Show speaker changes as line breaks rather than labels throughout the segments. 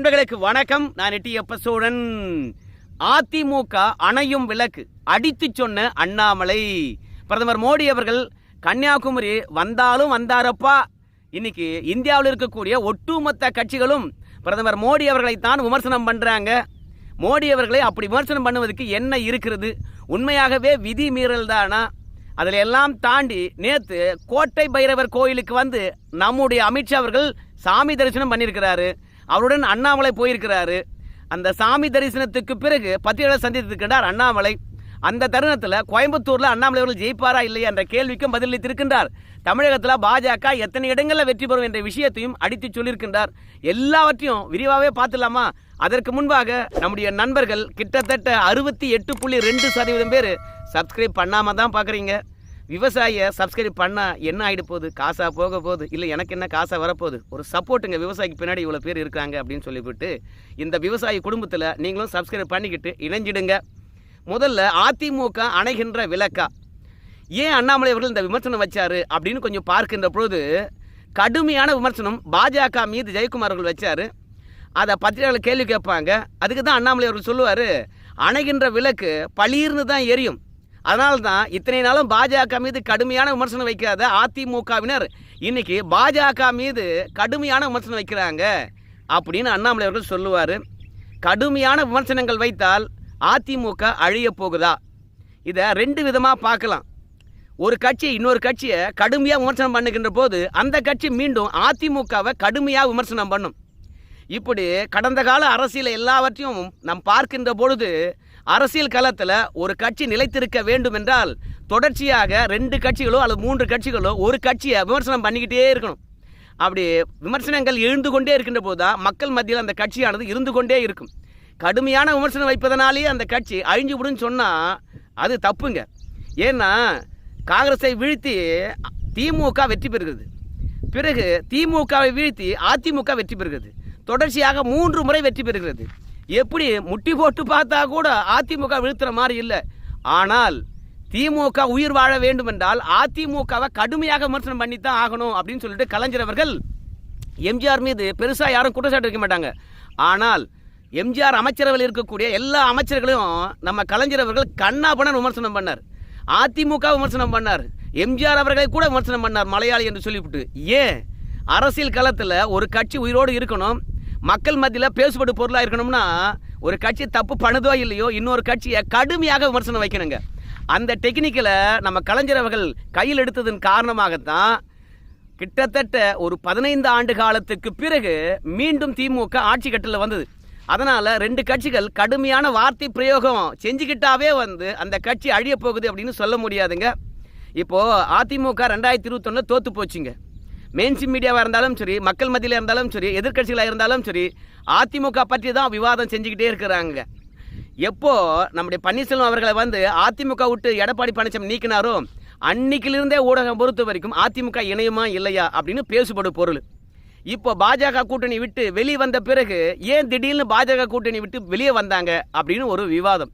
நண்பர்களுக்கு வணக்கம். நான் எட்டியப்ப சோழன் அதிமுக அணையும் விளக்கு. அடித்து சொன்ன அண்ணாமலை. பிரதமர் மோடி அவர்கள் கன்னியாகுமரி வந்தாலும் வந்தாரப்பா. இன்னைக்கு இந்தியாவில் இருக்கக்கூடிய ஒட்டுமொத்த கட்சிகளும் பிரதமர் மோடி அவர்களைத்தான் விமர்சனம் பண்றாங்க. மோடி அவர்களை அப்படி விமர்சனம் பண்ணுவதற்கு என்ன இருக்கிறது? உண்மையாகவே விதி மீறல் தானா அதில் எல்லாம் தாண்டி நேற்று கோட்டை பைரவர் கோயிலுக்கு வந்து நம்முடைய அமித்ஷா அவர்கள் சாமி தரிசனம் பண்ணியிருக்கிறாரு. அவருடன் அண்ணாமலை போயிருக்கிறாரு. அந்த சாமி தரிசனத்துக்கு பிறகு பத்திரிகையாளர் சந்தித்திருக்கின்றார் அண்ணாமலை. அந்த தருணத்தில் கோயம்புத்தூரில் அண்ணாமலை அவர்கள் ஜெயிப்பாரா இல்லையா என்ற கேள்விக்கும் பதிலளித்திருக்கின்றார். தமிழகத்தில் பாஜக எத்தனை இடங்களில் வெற்றி பெறும் என்ற விஷயத்தையும் அடித்து சொல்லியிருக்கின்றார். எல்லாவற்றையும் விரிவாகவே பார்த்துலாமா அதற்கு முன்பாக நம்முடைய நண்பர்கள் கிட்டத்தட்ட அறுபத்தி எட்டு புள்ளி ரெண்டு சதவீதம் பேர் சப்ஸ்கிரைப் பண்ணாமல் தான் பார்க்குறீங்க விவசாயியை சப்ஸ்கிரைப் பண்ணால் என்ன ஆகிட போகுது? காசாக போக போகுது? இல்லை எனக்கு என்ன காசாக வரப்போகுது? ஒரு சப்போர்ட்டுங்க விவசாயிக்கு பின்னாடி இவ்வளோ பேர் இருக்காங்க அப்படின்னு சொல்லிவிட்டு இந்த விவசாயி குடும்பத்தில் நீங்களும் சப்ஸ்கிரைப் பண்ணிக்கிட்டு இணைஞ்சிடுங்க. முதல்ல அதிமுக அணைகின்ற விளக்கா. ஏன் அண்ணாமலை அவர்கள் இந்த விமர்சனம் வச்சாரு? அப்படின்னு கொஞ்சம் பார்க்கின்ற பொழுது கடுமையான விமர்சனம் பாஜக மீது ஜெயக்குமார் அவர்கள் வச்சார். அதை பத்திரிகையாளர் கேள்வி கேட்பாங்க. அதுக்கு தான் அண்ணாமலை அவர்கள் சொல்லுவார் அணைகின்ற விளக்கு பளீர்னு தான் எரியும். அதனால தான் இத்தனை நாளும் பாஜக மீது கடுமையான விமர்சனம் வைக்காத அதிமுகவினர் இன்னைக்கு பாஜக மீது கடுமையான விமர்சனம் வைக்கிறாங்க அப்படின்னு அண்ணாமலை அவர்கள் சொல்லுவார். கடுமையான விமர்சனங்கள் வைத்தால் அதிமுக அழிய போகுதா? இதை ரெண்டு விதமாக பார்க்கலாம். ஒரு கட்சி இன்னொரு கட்சியை கடுமையாக விமர்சனம் பண்ணுகின்ற போது அந்த கட்சி மீண்டும் அதிமுகவை கடுமையாக விமர்சனம் பண்ணும். இப்படி கடந்த கால அரசியல் எல்லாவற்றையும் நாம் பார்க்கின்ற பொழுது அரசியல் களத்தில் ஒரு கட்சி நிலைத்திருக்க வேண்டும் என்றால் தொடர்ச்சியாக ரெண்டு கட்சிகளோ அல்லது மூன்று கட்சிகளோ ஒரு கட்சியை விமர்சனம் பண்ணிக்கிட்டே இருக்கணும். அப்படி விமர்சனங்கள் எழுந்து கொண்டே இருக்கின்ற போது தான் மக்கள் மத்தியில் அந்த கட்சியானது இருந்து கொண்டே இருக்கும். கடுமையான விமர்சனம் வைப்பதனாலேயே அந்த கட்சி அழிஞ்சு விடுன்னு சொன்னால் அது தப்புங்க. ஏன்னா காங்கிரஸை வீழ்த்தி திமுக வெற்றி பெறுகிறது. பிறகு திமுகவை வீழ்த்தி அதிமுக வெற்றி பெறுகிறது. தொடர்ச்சியாக மூன்று முறை வெற்றி பெறுகிறது. எப்படி முட்டி போட்டு பார்த்தா கூட அதிமுக விழுத்துற மாதிரி இல்லை. ஆனால் திமுக உயிர் வாழ வேண்டும் என்றால் அதிமுகவை கடுமையாக விமர்சனம் பண்ணித்தான் ஆகணும் அப்படின்னு சொல்லிட்டு கலைஞர் அவர்கள் எம்ஜிஆர் மீது பெருசாக யாரும் குற்றச்சாட்டு வைக்க மாட்டாங்க. ஆனால் எம்ஜிஆர் அமைச்சரவையில் இருக்கக்கூடிய எல்லா அமைச்சர்களையும் நம்ம கலைஞர் அவர்கள் கண்ணாபணன் விமர்சனம் பண்ணார். அதிமுக விமர்சனம் பண்ணார். எம்ஜிஆர் அவர்களை கூட விமர்சனம் பண்ணார் மலையாளி என்று சொல்லிவிட்டு. ஏன்? அரசியல் களத்தில் ஒரு கட்சி உயிரோடு இருக்கணும். மக்கள் மத்தியில் பேசுபடு பொருளாக இருக்கணும்னா ஒரு கட்சி தப்பு பண்ணுதோ இல்லையோ இன்னொரு கட்சியை கடுமையாக விமர்சனம் வைக்கணுங்க. அந்த டெக்னிக்கில் நம்ம கலைஞர் அவர்கள் கையில் எடுத்ததன் காரணமாகத்தான் கிட்டத்தட்ட ஒரு பதினைந்து ஆண்டு காலத்துக்கு பிறகு மீண்டும் திமுக ஆட்சி கட்டில் வந்தது. அதனால் ரெண்டு கட்சிகள் கடுமையான வார்த்தை பிரயோகம் செஞ்சுக்கிட்டாவே வந்து அந்த கட்சி அழிய போகுது அப்படின்னு சொல்ல முடியாதுங்க. இப்போது அதிமுக ரெண்டாயிரத்தி இருபத்தொன்னில் தோற்று போச்சுங்க. மெயின்ஸ்ட்ரீம் மீடியாவாக இருந்தாலும் சரி மக்கள் மத்தியில் இருந்தாலும் சரி எதிர்க்கட்சிகளாக இருந்தாலும் சரி அதிமுக பற்றி தான் விவாதம் செஞ்சுக்கிட்டே இருக்கிறாங்க. எப்போ நம்முடைய பன்னீர்செல்வம் அவர்களை வந்து அதிமுக விட்டு எடப்பாடி பழனிசாமி நீக்கினாரோ அன்னைக்கிலிருந்தே ஊடகம் பொறுத்த வரைக்கும் அதிமுக இணையுமா இல்லையா அப்படின்னு பேசுபடும் பொருள். இப்போ பாஜக கூட்டணி விட்டு வெளியே வந்த பிறகு ஏன் திடீர்னு பாஜக கூட்டணி விட்டு வெளியே வந்தாங்க அப்படின்னு ஒரு விவாதம்.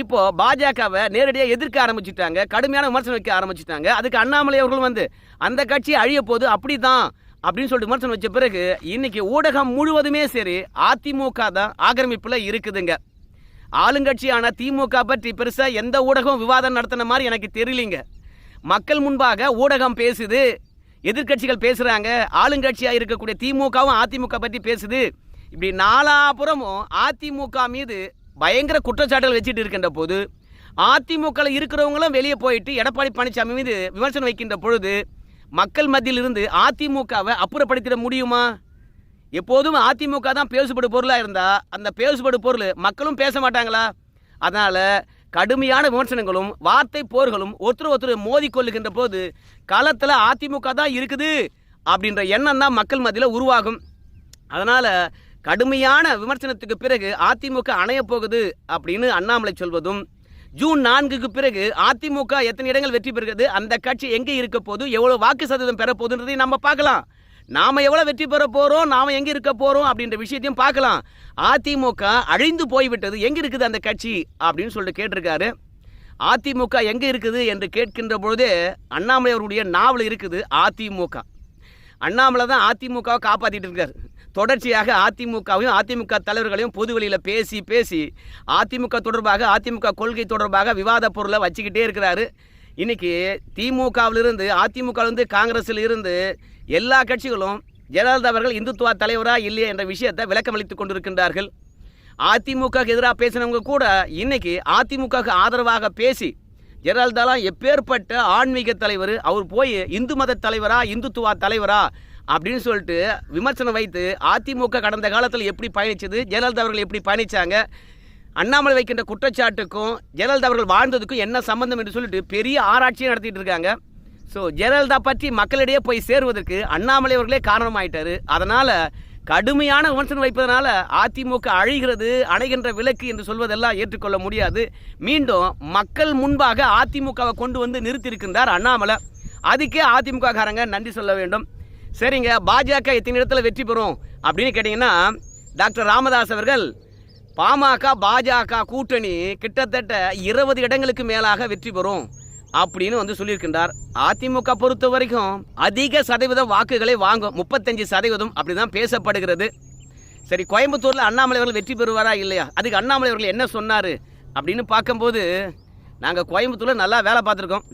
இப்போ பாஜகவை நேரடியாக எதிர்க்க ஆரம்பிச்சுட்டாங்க கடுமையான விமர்சனம் வைக்க ஆரம்பிச்சுட்டாங்க. அதுக்கு அண்ணாமலை அவர்களும் வந்து அந்த கட்சி அழிய போது அப்படி தான் அப்படின்னு சொல்லிட்டு விமர்சனம் வச்ச பிறகு இன்னைக்கு ஊடகம் முழுவதுமே சரி அதிமுக தான் ஆக்கிரமிப்பில் இருக்குதுங்க. ஆளுங்கட்சியான திமுக பற்றி பெருசாக எந்த ஊடகம் விவாதம் நடத்தின மாதிரி எனக்கு தெரியலிங்க. மக்கள் முன்பாக ஊடகம் பேசுது எதிர்க்கட்சிகள் பேசுகிறாங்க ஆளுங்கட்சியாக இருக்கக்கூடிய திமுகவும் அதிமுக பற்றி பேசுது. இப்படி நாலாபுறமும் அதிமுக மீது பயங்கர குற்றச்சாட்டுகள் வச்சுட்டு இருக்கின்ற போது அதிமுகவில் இருக்கிறவங்களும் வெளியே போயிட்டு எடப்பாடி பழனிசாமி மீது விமர்சனம் வைக்கின்ற பொழுது மக்கள் மத்தியில் இருந்து அதிமுகவை அப்புறப்படுத்திட முடியுமா? எப்போதும் அதிமுக தான் பேசுபடு பொருளாக இருந்தால் அந்த பேசுபடு பொருள் மக்களும் பேச மாட்டாங்களா? அதனால் கடுமையான விமர்சனங்களும் வார்த்தை போர்களும் ஒருத்தர் ஒருத்தர் மோதிக்கொள்ளுகின்ற போது களத்தில் அதிமுக தான் இருக்குது அப்படின்ற எண்ணம் தான் மக்கள் மத்தியில் உருவாகும். அதனால் கடுமையான விமர்சனத்துக்கு பிறகு அதிமுக அணையப் போகுது அப்படின்னு அண்ணாமலை சொல்வதும் ஜூன் நான்குக்கு பிறகு அதிமுக எத்தனை இடங்கள் வெற்றி பெறுகிறது அந்த கட்சி எங்கே இருக்க போது எவ்வளோ வாக்கு சதவீதம் பெற போகுதுன்றதையும் நம்ம பார்க்கலாம். நாம் எவ்வளோ வெற்றி பெற போகிறோம் நாம் எங்கே இருக்க போகிறோம் அப்படின்ற விஷயத்தையும் பார்க்கலாம். அதிமுக அழிந்து போய்விட்டது எங்கே இருக்குது அந்த கட்சி அப்படின்னு சொல்லிட்டு கேட்டிருக்காரு. அதிமுக எங்கே இருக்குது என்று கேட்கின்ற பொழுதே அண்ணாமலை அவருடைய நாவல் இருக்குது அதிமுக. அண்ணாமலை தான் அதிமுகவை காப்பாற்றிட்டு இருக்கார். தொடர்ச்சியாக அதிமுகவையும் அதிமுக தலைவர்களையும் பொதுவெளியில் பேசி பேசி அதிமுக தொடர்பாக அதிமுக கொள்கை தொடர்பாக விவாத பொருளை வச்சுக்கிட்டே இருக்கிறாரு. இன்னைக்கு திமுகவிலிருந்து அதிமுகவிலிருந்து காங்கிரஸில் இருந்து எல்லா கட்சிகளும் ஜெயலலிதா அவர்கள் இந்துத்துவ தலைவரா இல்லையா என்ற விஷயத்தை விளக்கமளித்துக் கொண்டிருக்கின்றார்கள். அதிமுக எதிராக பேசினவங்க கூட இன்னைக்கு அதிமுகவுக்கு ஆதரவாக பேசி ஜெயலலிதாலாம் எப்பேற்பட்ட ஆன்மீக தலைவர் அவர் போய் இந்து மத தலைவரா இந்துத்துவா தலைவரா அப்படின்னு சொல்லிட்டு விமர்சனம் வைத்து அதிமுக கடந்த காலத்தில் எப்படி பயணிச்சது ஜெயலலிதா அவர்கள் எப்படி பயணித்தாங்க அண்ணாமலை வைக்கின்ற குற்றச்சாட்டுக்கும் ஜெயலலிதா அவர்கள் வாழ்ந்ததுக்கும் என்ன சம்பந்தம் என்று சொல்லிட்டு பெரிய ஆராய்ச்சியை நடத்திட்டு இருக்காங்க. ஸோ ஜெயலலிதா பற்றி மக்களிடையே போய் சேருவதற்கு அண்ணாமலை அவர்களே காரணமாயிட்டார். அதனால் கடுமையான விமர்சனம் வைப்பதனால அதிமுக அழிகிறது அணைகின்ற விலக்கு என்று சொல்வதெல்லாம் ஏற்றுக்கொள்ள முடியாது. மீண்டும் மக்கள் முன்பாக அதிமுகவை கொண்டு வந்து நிறுத்தியிருக்கின்றார் அண்ணாமலை. அதுக்கே அதிமுக காரங்க நன்றி சொல்ல வேண்டும். சரிங்க பாஜக எத்தனை இடத்துல வெற்றி பெறும் அப்படின்னு கேட்டிங்கன்னா டாக்டர் ராமதாஸ் அவர்கள் பாமக பாஜக கூட்டணி கிட்டத்தட்ட இருபது இடங்களுக்கு மேலாக வெற்றி பெறும் அப்படின்னு வந்து சொல்லியிருக்கின்றார். அதிமுக பொறுத்த வரைக்கும் அதிக சதவீதம் வாக்குகளை வாங்கும் முப்பத்தஞ்சு சதவீதம் அப்படி தான் பேசப்படுகிறது. சரி கோயம்புத்தூரில் அண்ணாமலை அவர்கள் வெற்றி பெறுவாரா இல்லையா? அதுக்கு அண்ணாமலை அவர்கள் என்ன சொன்னார் அப்படின்னு பார்க்கும்போது நாங்கள் கோயம்புத்தூரில் நல்லா வேலை பார்த்துருக்கோம்.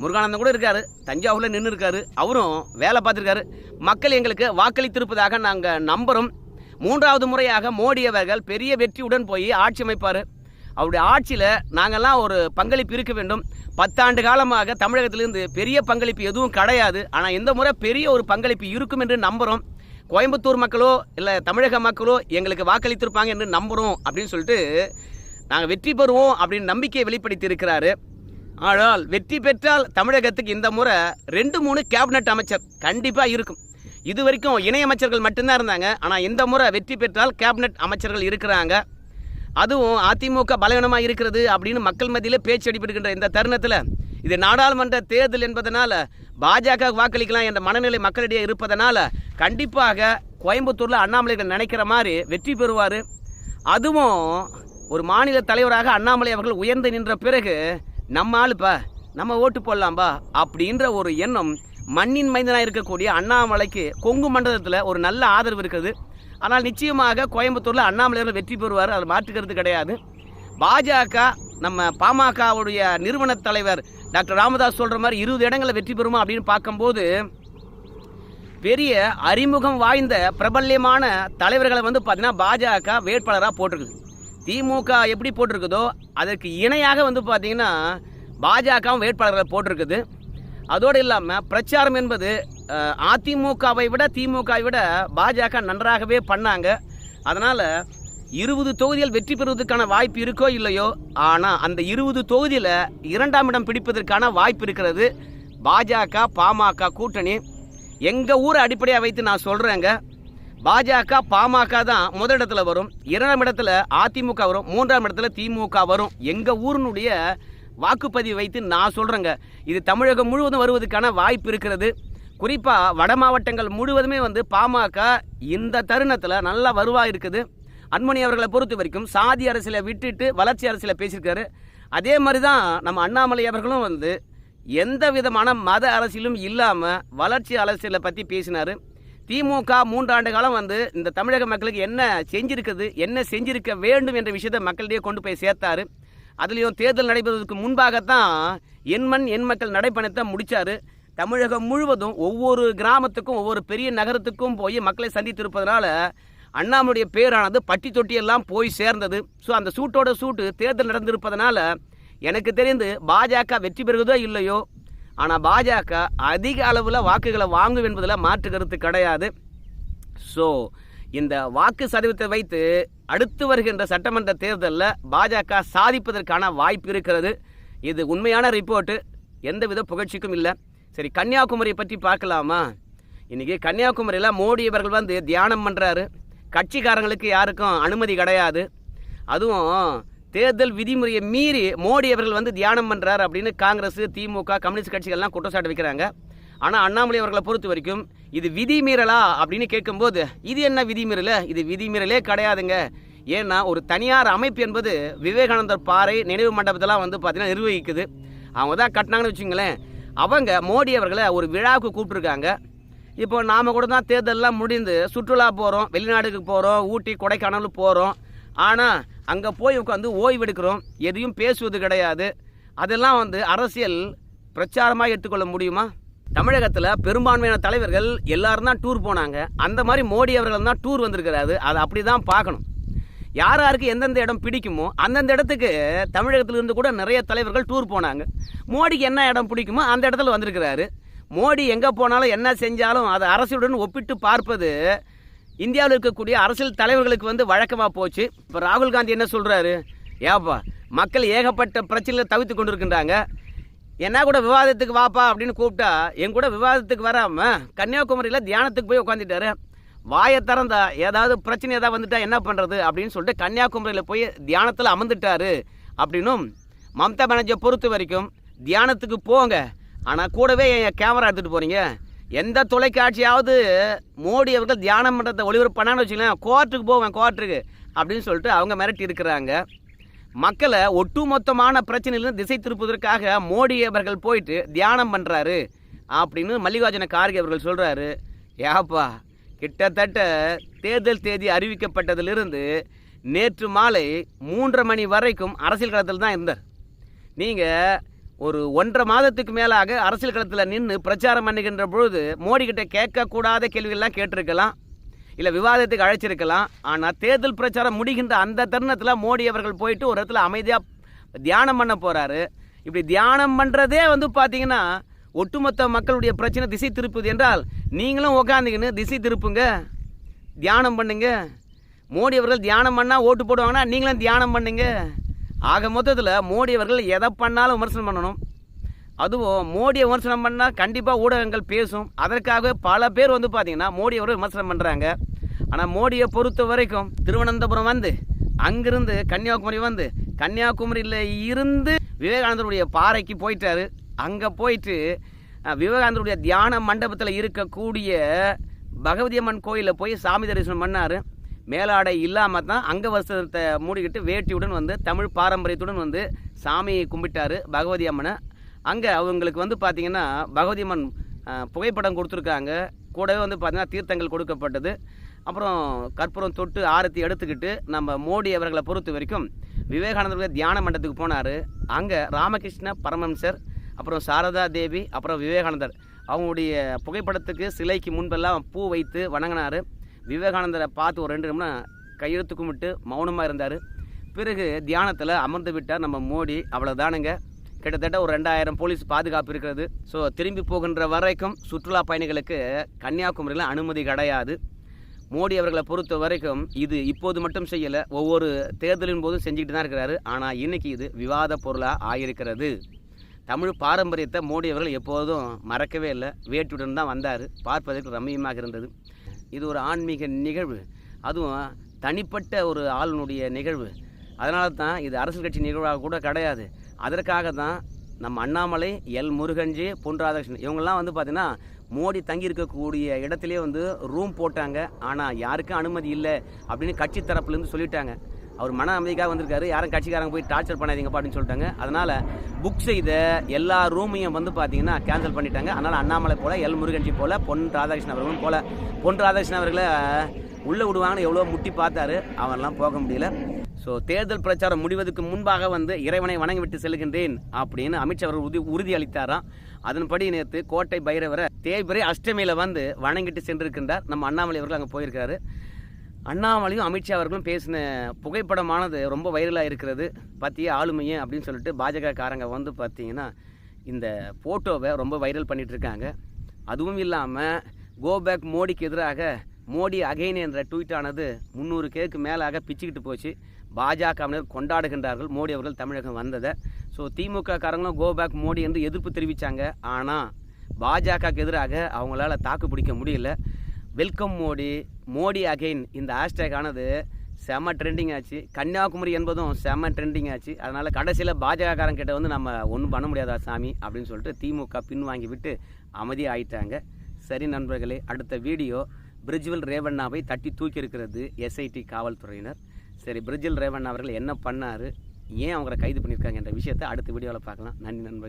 முருகானந்தம் கூட இருக்காரு. தஞ்சாவூரில் நின்று இருக்காரு. அவரும் வேலை பார்த்துருக்காரு. மக்கள் எங்களுக்கு வாக்களித்திருப்பதாக நாங்கள் நம்புகிறோம் மூன்றாவது முறையாக மோடி அவர்கள் பெரிய வெற்றியுடன் போய் ஆட்சி அமைப்பார். அவருடைய ஆட்சியில் நாங்கள்லாம் ஒரு பங்களிப்பு இருக்க வேண்டும். பத்தாண்டு காலமாக தமிழகத்திலிருந்து பெரிய பங்களிப்பு எதுவும் கிடையாது. ஆனால் இந்த முறை பெரிய ஒரு பங்களிப்பு இருக்கும் என்று நம்புகிறோம் கோயம்புத்தூர் மக்களோ இல்லை தமிழக மக்களோ எங்களுக்கு வாக்களித்திருப்பாங்க என்று நம்புகிறோம் அப்படின்னு சொல்லிட்டு நாங்கள் வெற்றி பெறுவோம் அப்படின்னு நம்பிக்கையை வெளிப்படுத்தி இருக்கிறாரு ஆனால் வெற்றி பெற்றால் தமிழகத்துக்கு இந்த முறை ரெண்டு மூணு கேபினட் அமைச்சர் கண்டிப்பாக இருக்கும். இது வரைக்கும் இணையமைச்சர்கள் மட்டும்தான் இருந்தாங்க. ஆனால் இந்த முறை வெற்றி பெற்றால் கேபினட் அமைச்சர்கள் இருக்கிறாங்க. அதுவும் அதிமுக பலவீனமாக இருக்கிறது அப்படின்னு மக்கள் மத்தியில் பேச்சு அடிபடுகின்ற இந்த தருணத்தில் இது நாடாளுமன்ற தேர்தல் என்பதனால் பாஜக வாக்களிக்கலாம் என்ற மனநிலை மக்களிடையே இருப்பதனால் கண்டிப்பாக கோயம்புத்தூரில் அண்ணாமலைகள் நினைக்கிற மாதிரி வெற்றி பெறுவார். அதுவும் ஒரு மாநில தலைவராக அண்ணாமலை அவர்கள் உயர்ந்து நின்ற பிறகு நம்ம ஆளுப்பா நம்ம ஓட்டு போடலாம்பா அப்படின்ற ஒரு எண்ணம் மண்ணின் மைந்தனாக இருக்கக்கூடிய அண்ணாமலைக்கு கொங்கு மண்டலத்தில் ஒரு நல்ல ஆதரவு இருக்குது. ஆனால் நிச்சயமாக கோயம்புத்தூரில் அண்ணாமலையில் வெற்றி பெறுவார் அதை மாற்றுக்கிறது கிடையாது. பாஜக நம்ம பாமகவுடைய நிறுவன தலைவர் டாக்டர் ராமதாஸ் சொல்கிற மாதிரி இருபது இடங்களில் வெற்றி பெறுமா அப்படின்னு பார்க்கும்போது பெரிய அறிமுகம் வாய்ந்த பிரபல்யமான தலைவர்களை வந்து பார்த்தீங்கன்னா பாஜக வேட்பாளராக போட்டிருக்குது. திமுக எப்படி போட்டிருக்குதோ அதற்கு இணையாக வந்து பார்த்தீங்கன்னா பாஜகவும் வேட்பாளர்களை போட்டிருக்குது. அதோடு இல்லாமல் பிரச்சாரம் என்பது அதிமுகவை விட திமுகவை விட பாஜக நன்றாகவே பண்ணாங்க. அதனால் இருபது தொகுதிகள் வெற்றி பெறுவதற்கான வாய்ப்பு இருக்கோ இல்லையோ ஆனால் அந்த இருபது தொகுதியில் இரண்டாம் இடம் பிடிப்பதற்கான வாய்ப்பு இருக்கிறது. பாஜக பாமக கூட்டணி. எங்கள் ஊரை அடிப்படையாக வைத்து நான் சொல்கிறேங்க பாஜக பாமக தான் முதலிடத்துல வரும். இரண்டாம் இடத்துல அதிமுக வரும். மூன்றாம் இடத்துல திமுக வரும். எங்கள் ஊரினுடைய வாக்குப்பதிவு வைத்து நான் சொல்கிறேங்க இது தமிழகம் முழுவதும் வருவதற்கான வாய்ப்பு இருக்கிறது. குறிப்பாக வட மாவட்டங்கள் முழுவதுமே வந்து பாமக இந்த தருணத்தில் நல்லா வருவா இருக்குது. அன்மணி அவர்களை பொறுத்த வரைக்கும் சாதி அரசியலை விட்டுட்டு வளர்ச்சி அரசியலை பேசியிருக்காரு. அதே மாதிரி தான் நம்ம அண்ணாமலை அவர்களும் வந்து எந்த விதமான மத அரசியலும் இல்லாமல் வளர்ச்சி அரசியலை பற்றி பேசினார். திமுக மூன்றாண்டு காலம் வந்து இந்த தமிழக மக்களுக்கு என்ன செஞ்சிருக்குது என்ன செஞ்சிருக்க வேண்டும் என்ற விஷயத்தை மக்களிடையே கொண்டு போய் சேர்த்தாரு. அதுலேயும் தேர்தல் நடைபெறுவதற்கு முன்பாகத்தான் என் மண் என் மக்கள் நடைப்பயணத்தை முடித்தார் தமிழகம் முழுவதும் ஒவ்வொரு கிராமத்துக்கும் ஒவ்வொரு பெரிய நகரத்துக்கும் போய் மக்களை சந்தித்திருப்பதனால அண்ணாமலுடைய பேரானது பட்டி தொட்டியெல்லாம் போய் சேர்ந்தது. ஸோ அந்த சூட்டோட சூட்டு தேர்தல் நடந்திருப்பதனால எனக்கு தெரிந்து பாஜக வெற்றி பெறுவதோ இல்லையோ ஆனால் பாஜக அதிக அளவில் வாக்குகளை வாங்கும் என்பதில் மாற்று கருத்து கிடையாது. ஸோ இந்த வாக்கு சதவீதத்தை வைத்து அடுத்து வருகின்ற சட்டமன்ற தேர்தலில் பாஜக சாதிப்பதற்கான வாய்ப்பு இருக்கிறது. இது உண்மையான ரிப்போர்ட்டு. எந்தவித புகழ்ச்சிக்கும் இல்லை. சரி கன்னியாகுமரியை பற்றி பார்க்கலாமா? இன்றைக்கி கன்னியாகுமரியில் மோடி அவர்கள் வந்து தியானம் பண்ணுறாரு கட்சிக்காரங்களுக்கு யாருக்கும் அனுமதி கிடையாது. அதுவும் தேர்தல் விதிமுறையை மீறி மோடி அவர்கள் வந்து தியானம் பண்ணுறாரு அப்படின்னு காங்கிரஸ் திமுக கம்யூனிஸ்ட் கட்சிகள்லாம் குற்றச்சாட்டு வைக்கிறாங்க. ஆனால் அண்ணாமலை அவர்களை பொறுத்த வரைக்கும் இது விதிமீறலா அப்படின்னு கேட்கும்போது இது என்ன விதிமீறல இது விதிமீறலே கிடையாதுங்க. ஏன்னா ஒரு தனியார் அமைப்பு என்பது விவேகானந்தர் பாறை நினைவு மண்டபத்தெல்லாம் வந்து பார்த்தீங்கன்னா நிர்வகிக்குது. அவங்க தான் கட்டினாங்கன்னு வச்சுங்களேன். அவங்க மோடி அவர்களை ஒரு விழாவுக்கு கூப்பிட்ருக்காங்க இப்போ நாம் கூட தான் தேர்தலெலாம் முடிந்து சுற்றுலா போகிறோம் வெளிநாடுக்கு போகிறோம் ஊட்டி கொடைக்கானல் போகிறோம் ஆனால் அங்கே போய் உட்காந்து ஓய்வெடுக்கிறோம். எதையும் பேசுவது கிடையாது. அதெல்லாம் வந்து அரசியல் பிரச்சாரமாக எடுத்துக்கொள்ள முடியுமா? தமிழகத்தில் பெரும்பான்மையான தலைவர்கள் எல்லாரும் தான் டூர் போனாங்க. அந்த மாதிரி மோடி அவர்கள் தான் டூர் வந்திருக்கிறாரு. அதை அப்படி தான் பார்க்கணும். யார் யாருக்கு எந்தெந்த இடம் பிடிக்குமோ அந்தந்த இடத்துக்கு தமிழகத்திலிருந்து கூட நிறைய தலைவர்கள் டூர் போனாங்க. மோடிக்கு என்ன இடம் பிடிக்குமோ அந்த இடத்துல வந்திருக்கிறாரு. மோடி எங்கே போனாலும் என்ன செஞ்சாலும் அதை அரசுடன் ஒப்பிட்டு பார்ப்பது இந்தியாவில் இருக்கக்கூடிய அரசியல் தலைவர்களுக்கு வந்து வழக்கமாக போச்சு. இப்போ ராகுல் காந்தி என்ன சொல்கிறாரு ஏப்பா மக்கள் ஏகப்பட்ட பிரச்சனையில் தவித்து கொண்டிருக்கின்றாங்க. என்ன கூட விவாதத்துக்கு வாப்பா அப்படின்னு கூப்பிட்டா என் கூட விவாதத்துக்கு வராமல் கன்னியாகுமரியில் தியானத்துக்கு போய் உட்காந்துட்டாரு வாயை திறந்தா ஏதாவது பிரச்சனை ஏதாவது வந்துட்டா என்ன பண்ணுறது அப்படின்னு சொல்லிட்டு கன்னியாகுமரியில் போய் தியானத்தில் அமர்ந்துட்டாரு. அப்படின்னும் மம்தா பானர்ஜியை பொறுத்த வரைக்கும் தியானத்துக்கு போங்க. ஆனால் கூடவே என் கேமரா எடுத்துகிட்டு போகிறீங்க எந்த தொலைக்காட்சியாவது மோடி அவர்கள் தியானம் பண்ணுறதை ஒளிபரப்பு வச்சுக்கலாம் கோர்ட்டுக்கு போவேன் கோர்ட்டுக்கு அப்படின்னு சொல்லிட்டு அவங்க மிரட்டி இருக்கிறாங்க. மக்களை ஒட்டுமொத்தமான பிரச்சனையிலிருந்து திசை திருப்புவதற்காக மோடி அவர்கள் போயிட்டு தியானம் பண்ணுறாரு அப்படின்னு மல்லிகார்ஜுன கார்கே அவர்கள் சொல்கிறாரு ஏப்பா கிட்டத்தட்ட தேர்தல் தேதி அறிவிக்கப்பட்டதிலிருந்து நேற்று மாலை மூன்றரை மணி வரைக்கும் அரசியல் களத்தில் தான் இருந்தார். நீங்கள் ஒரு ஒன்றரை மாதத்துக்கு மேலாக அரசியல் களத்தில் நின்று பிரச்சாரம் பண்ணுகின்ற பொழுது மோடி கேட்கக்கூடாத கேள்விகள்லாம் கேட்டிருக்கலாம். இல்லை விவாதத்துக்கு அழைச்சிருக்கலாம். ஆனால் தேர்தல் பிரச்சாரம் முடிகின்ற அந்த தருணத்தில் மோடி அவர்கள் போயிட்டு ஒரு இடத்துல அமைதியாக தியானம் பண்ண போகிறாரு இப்படி தியானம் பண்ணுறதே வந்து பார்த்தீங்கன்னா ஒட்டுமொத்த மக்களுடைய பிரச்சனை திசை திருப்புது என்றால் நீங்களும் உக்காந்துக்கின்னு திசை திருப்புங்க. தியானம் பண்ணுங்க. மோடி அவர்கள் தியானம் பண்ணால் ஓட்டு போடுவாங்கன்னா நீங்களும் தியானம் பண்ணுங்கள் ஆக மொத்தத்தில் மோடி அவர்கள் எதை பண்ணாலும் விமர்சனம் பண்ணணும். அதுவும் மோடியை விமர்சனம் பண்ணால் கண்டிப்பாக ஊடகங்கள் பேசும். அதற்காக பல பேர் வந்து பார்த்தீங்கன்னா மோடி அவர்கள் விமர்சனம் பண்ணுறாங்க ஆனால் மோடியை பொறுத்த வரைக்கும் திருவனந்தபுரம் வந்து அங்கிருந்து கன்னியாகுமரி வந்து கன்னியாகுமரியில் இருந்து விவேகானந்தருடைய பாறைக்கு போயிட்டாரு. அங்கே போயிட்டு விவேகானந்தருடைய தியான மண்டபத்தில் இருக்கக்கூடிய பகவதி அம்மன் கோயிலில் போய் சாமி தரிசனம் பண்ணார். மேலாடை இல்லாமல் தான் அங்க மூடிக்கிட்டு வேட்டியுடன் வந்து தமிழ் பாரம்பரியத்துடன் வந்து சாமியை கும்பிட்டாரு பகவதி அம்மனை. அங்கே அவங்களுக்கு வந்து பார்த்திங்கன்னா பகவதி அம்மன் புகைப்படம் கொடுத்துருக்காங்க. கூடவே வந்து பார்த்திங்கன்னா தீர்த்தங்கள் கொடுக்கப்பட்டது. அப்புறம் கற்பூரம் தொட்டு ஆரத்தி எடுத்துக்கிட்டு நம்ம மோடி அவர்களை பொறுத்த வரைக்கும் விவேகானந்தருடைய தியான மண்டபத்துக்கு போனார். அங்கே ராமகிருஷ்ண பரமம்சர் அப்புறம் சாரதா தேவி அப்புறம் விவேகானந்தர். அவங்களுடைய புகைப்படத்துக்கு சிலைக்கு முன்பெல்லாம் பூ வைத்து வணங்கினார். விவேகானந்தரை பார்த்து ஒரு ரெண்டு நிமிடம் கையெழுத்து கும்பிட்டு மௌனமாக இருந்தார். பிறகு தியானத்தில் அமர்ந்து விட்டார் நம்ம மோடி. அவ்வளோதானுங்க கிட்டத்தட்ட ஒரு ரெண்டாயிரம் போலீஸ் பாதுகாப்பு இருக்கிறது. ஸோ திரும்பி போகின்ற வரைக்கும் சுற்றுலா பயணிகளுக்கு கன்னியாகுமரியில் அனுமதி கிடையாது. மோடி அவர்களை பொறுத்த வரைக்கும் இது இப்போது மட்டும் செய்யலை. ஒவ்வொரு தேர்தலின் போதும் செஞ்சுக்கிட்டு தான் இருக்கிறாரு. ஆனால் இன்றைக்கி இது விவாத பொருளாக ஆயிருக்கிறது. தமிழ் பாரம்பரியத்தை மோடி அவர்கள் எப்போதும் மறக்கவே இல்லை. வேட்டுடன் தான் வந்தார். பார்ப்பதற்கு ரம்மியமாக இருந்தது. இது ஒரு ஆன்மீக நிகழ்வு. அதுவும் தனிப்பட்ட ஒரு ஆளுனுடைய நிகழ்வு. அதனால தான் இது அரசியல் கட்சி நிகழ்வாக கூட கிடையாது. அதற்காக தான் நம்ம அண்ணாமலை எல் முருகன்ஜி பொன் ராதாகிருஷ்ணன் இவங்கெல்லாம் வந்து பார்த்திங்கன்னா மோடி தங்கி இருக்கக்கூடிய இடத்திலே வந்து ரூம் போட்டாங்க. ஆனால் யாருக்கும் அனுமதி இல்லை அப்படின்னு கட்சி தரப்புலேருந்து சொல்லிட்டாங்க. அவர் மன அமைதிக்காக வந்திருக்காரு. யாரும் கட்சிக்காரங்க போய் டார்ச்சர் பண்ணாதீங்கப்பா அப்படின்னு சொல்லிட்டாங்க. அதனால் புக் செய்த எல்லா ரூமையும் வந்து பார்த்தீங்கன்னா கேன்சல் பண்ணிட்டாங்க. அதனால் அண்ணாமலை போல எல் முருகன்ஜி போல பொன் ராதாகிருஷ்ணன் அவர்களும் போல. பொன் ராதாகிருஷ்ணன் அவர்களை உள்ளே விடுவாங்கன்னு எவ்வளோ முட்டி பார்த்தாரு. அவன்லாம் போக முடியல. ஸோ தேர்தல் பிரச்சாரம் முடிவதற்கு முன்பாக வந்து இறைவனை வணங்கிவிட்டு செல்கின்றேன் அப்படின்னு அமித்ஷா அவர் உறுதி உறுதி அளித்தாராம். அதன்படி நேற்று கோட்டை பைரவரை தேய்பிரை அஷ்டமியில் வந்து வணங்கிட்டு சென்றிருக்கின்றார். நம்ம அண்ணாமலை அவர்கள் அங்கே போயிருக்காரு அண்ணாமலையும் அமித்ஷா அவர்களும் பேசின புகைப்படமானது ரொம்ப வைரலாக இருக்கிறது. பார்த்தியே ஆளுமையே அப்படின்னு சொல்லிட்டு பாஜக காரங்க வந்து பார்த்தீங்கன்னா இந்த ஃபோட்டோவை ரொம்ப வைரல் பண்ணிகிட்ருக்காங்க அதுவும் இல்லாமல் கோபேக் மோடிக்கு எதிராக மோடி அகைன் என்ற ட்வீட்டானது முந்நூறு கேக்கு மேலாக பிச்சுக்கிட்டு போச்சு. பாஜகவினர் கொண்டாடுகின்றார்கள். மோடி அவர்கள் தமிழகம் வந்ததை. ஸோ திமுக காரங்களும் கோபேக் மோடி என்று எதிர்ப்பு தெரிவித்தாங்க ஆனால் பாஜகவுக்கு எதிராக அவங்களால தாக்கு பிடிக்க முடியல. வெல்கம் மோடி. மோடி அகைன். இந்த ஹேஷ்டேக் ஆனது செம்ம ட்ரெண்டிங் ஆச்சு. கன்னியாகுமரி என்பதும் செம்ம ட்ரெண்டிங் ஆச்சு. அதனால் கடைசியில் பாஜகக்காரன் கிட்ட வந்து நம்ம ஒன்றும் பண்ண முடியாதா சாமி? அப்படின்னு சொல்லிட்டு திமுக பின் வாங்கி விட்டு அமைதி ஆயிட்டாங்க. சரி நண்பர்களே அடுத்த வீடியோ பிரிஜ்வல் ரேவண்ணாவை தட்டி தூக்கி இருக்கிறது எஸ்ஐடி காவல்துறையினர். சரி பிரிஜில் ரேவண்ணா அவர்கள் என்ன பண்ணார்? ஏன் அவங்களை கைது பண்ணியிருக்காங்க என்ற விஷயத்தை அடுத்த வீடியோவில் பார்க்கலாம். நன்றி நண்பர்கள்.